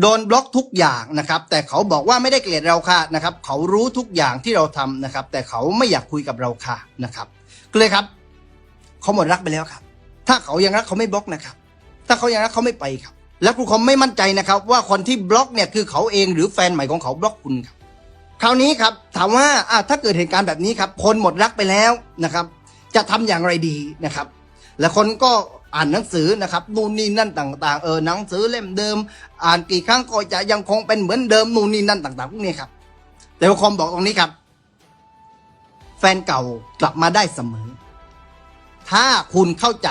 โดนบล็อกทุกอย่างนะครับ แต่เขาบอกว่าไม่ได้เกลียดเราค่ะนะครับ เขารู้ทุกอย่างที่เราทำนะครับ แต่เขาไม่อยากคุยกับเราค่ะนะครับก็เลยครับ เขาหมดรักไปแล้วครับ ถ้าเขายังรักเขาไม่บล็อกนะครับ ถ้าเขายังรักเขาไม่ไปครับ และครูคอมไม่มั่นใจนะครับ ว่าคนที่บล็อกเนี่ยคือเขาเองหรือแฟนใหม่ของเขาบล็อกคุณครับ คราวนี้ครับ ถามว่าอถ้าเกิดเหตุการณ์แบบนี้ครับ คนหมดรักไปแล้วนะครับ จะทำอย่างไรดีนะครับ และคนก็ อ่านหนังสือนะครับนู่นนี่นั่นต่าง ๆ เออหนังสือเล่มเดิม อ่านกี่ครั้งก็จะยังคงเป็นเหมือนเดิมนู่นนี่นั่นต่างๆพวกนี้ครับ แต่ว่าคอมบอกตรงนี้ครับ แฟนเก่ากลับมาได้เสมอ ถ้าคุณเข้าใจ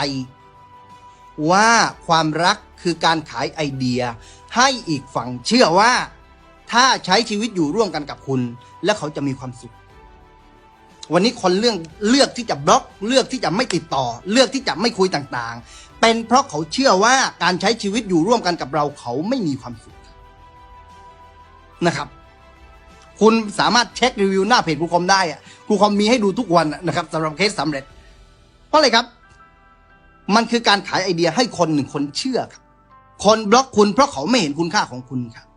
ว่าความรักคือการขายไอเดีย ให้อีกฝั่งเชื่อว่า ถ้าใช้ชีวิตอยู่ร่วมกันกับคุณ และเขาจะมีความสุข วันนี้คนเรื่องเลือกที่จะบล็อก เลือกที่จะไม่ติดต่อ เลือกที่จะไม่คุยต่างๆ เป็นเพราะเขาเชื่อว่าการใช้ชีวิตอยู่ร่วมกันกับเราเขาไม่มีความสุขนะครับ คุณสามารถเช็ครีวิวหน้าเพจครูคอมได้อะครูคอมมีให้ดูทุกวันนะครับสำหรับเคสสำเร็จ เพราะอะไรครับ มันคือการขายไอเดียให้คนหนึ่งคนเชื่อครับ คนบล็อกคุณเพราะเขาไม่เห็นคุณค่าของคุณครับ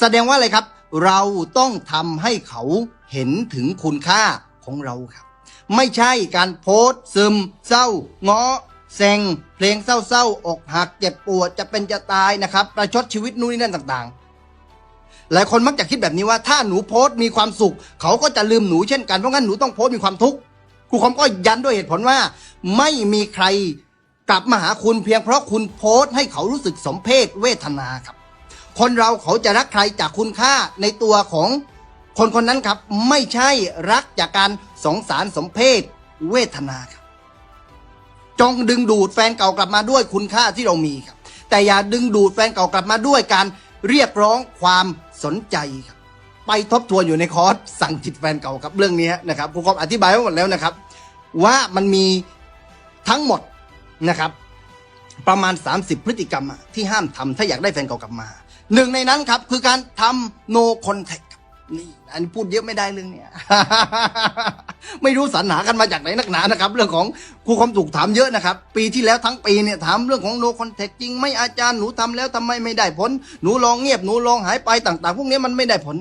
แสดงว่าอะไรครับ เราต้องทำให้เขาเห็นถึงคุณค่า ของเราครับ ไม่ใช่การโพสต์ซึม เศร้าง้อเซ็งเพลงเศร้าๆอกหักเจ็บปวดจะเป็นจะตายนะครับ ประชดชีวิตนู่นนี่นั่นต่างๆ หลายคนมักจะคิดแบบนี้ว่าถ้าหนูโพสต์มีความสุข เขาก็จะลืมหนูเช่นกันเพราะงั้นหนูต้องโพสต์มีความทุกข์ครูคอมก็ยันด้วยเหตุผลว่า ไม่มีใครกลับมาหาคุณเพียงเพราะคุณโพสต์ให้เขารู้สึกสมเพศเวทนาครับ คนเราเขาจะรักใครจากคุณค่าในตัวของ คนคนนั้นครับไม่ใช่รักจากการสงสารสมเพศเวทนาครับ จงดึงดูดแฟนเก่ากลับมาด้วยคุณค่าที่เรามีครับ แต่อย่าดึงดูดแฟนเก่ากลับมาด้วยการเรียกร้องความสนใจครับ ไปทบทวนอยู่ในคอร์สสั่งจิตแฟนเก่าครับเรื่องนี้นะครับครูคอมอธิบายไว้หมดแล้วนะครับ ว่ามันมีทั้งหมดนะครับ ประมาณ 30 พฤติกรรมที่ห้ามทำถ้าอยากได้แฟนเก่ากลับมา หนึ่งในนั้นครับคือการทำ no contact ค นี่อันนี้พูดเยอะไม่ได้เรื่องเนี้ย ไม่รู้สรรหากันมาจากไหนนักหนานะครับ เรื่องของครูความถูกถามเยอะนะครับ ปีที่แล้วทั้งปีเนี่ยถามเรื่องของ no contact จริงไหม่อาจารย์หนูทำแล้วทำไมไม่ได้ผล หนูลองเงียบหนูลองหายไปต่าง ๆ พวกนี้มันไม่ได้ผล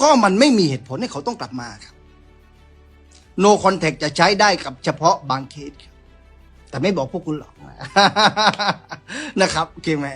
ก็มันไม่มีเหตุผลให้เขาต้องกลับมาครับ no contact จะใช้ได้กับเฉพาะบางเคสครับแต่ไม่บอกพวกคุณหรอกนะครับโอเคไหม